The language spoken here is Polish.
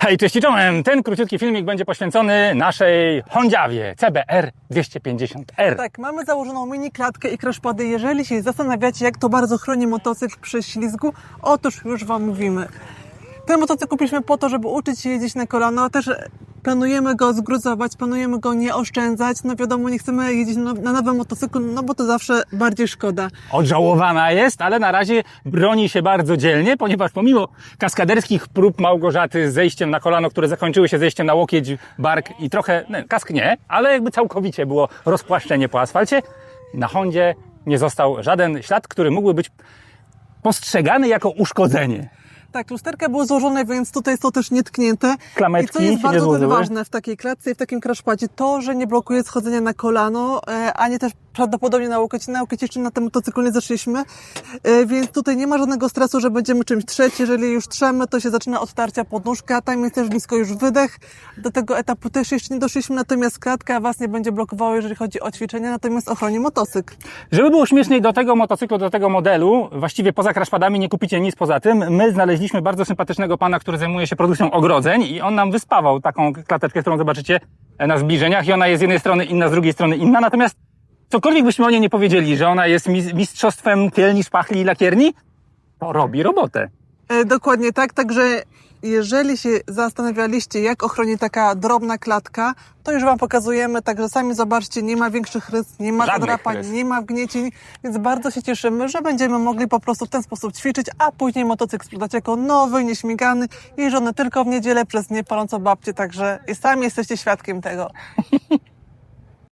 Hej, cześć czołem! Ten króciutki filmik będzie poświęcony naszej Hondziawie CBR 250R. Tak, mamy założoną mini klatkę i crashpady. Jeżeli się zastanawiacie, jak to bardzo chroni motocykl przy ślizgu, otóż już Wam mówimy. Ten motocykl kupiliśmy po to, żeby uczyć się jeździć na kolano, też planujemy go zgruzować, planujemy go nie oszczędzać. No wiadomo, nie chcemy jeździć na nowym motocyklu, no bo to zawsze bardziej szkoda. Odżałowana jest, ale na razie broni się bardzo dzielnie, ponieważ pomimo kaskaderskich prób Małgorzaty z zejściem na kolano, które zakończyły się zejściem na łokieć, bark i trochę, no, kask nie, ale jakby całkowicie było rozpłaszczenie po asfalcie, na Hondzie nie został żaden ślad, który mógłby być postrzegany jako uszkodzenie. Tak, lusterka były złożone, więc tutaj jest to też nietknięte. Klameczki I co jest nie bardzo ważne w takiej klatce i w takim crashpadzie, to, że nie blokuje schodzenia na kolano, e, ani też prawdopodobnie na łokieć. Na łokieć jeszcze na tym motocyklu nie zeszliśmy, e, więc tutaj nie ma żadnego stresu, że będziemy czymś trzeć. Jeżeli już trzemy, to się zaczyna od tarcia podnóżka, tam jest też blisko już wydech. Do tego etapu też jeszcze nie doszliśmy, natomiast klatka Was nie będzie blokowała, jeżeli chodzi o ćwiczenia, natomiast ochroni motocykl. Żeby było śmieszniej, do tego motocyklu, do tego modelu, właściwie poza crashpadami nie kupicie nic poza tym. My znaleźliśmy bardzo sympatycznego pana, który zajmuje się produkcją ogrodzeń i on nam wyspawał taką klateczkę, którą zobaczycie na zbliżeniach i ona jest z jednej strony inna, z drugiej strony inna. Natomiast cokolwiek byśmy o niej nie powiedzieli, że ona jest mis- mistrzostwem kielni, szpachli i lakierni, to robi robotę. E, Dokładnie tak, także jeżeli się zastanawialiście, jak ochroni taka drobna klatka, to już Wam pokazujemy, także sami zobaczcie, nie ma większych rys, nie ma Żadnych zadrapań, rys. nie ma wgniecień, więc bardzo się cieszymy, że będziemy mogli po prostu w ten sposób ćwiczyć, a później motocykl sprzedać jako nowy, nieśmigany, jeżdżony tylko w niedzielę przez niepalącą babcię, także i sami jesteście świadkiem tego.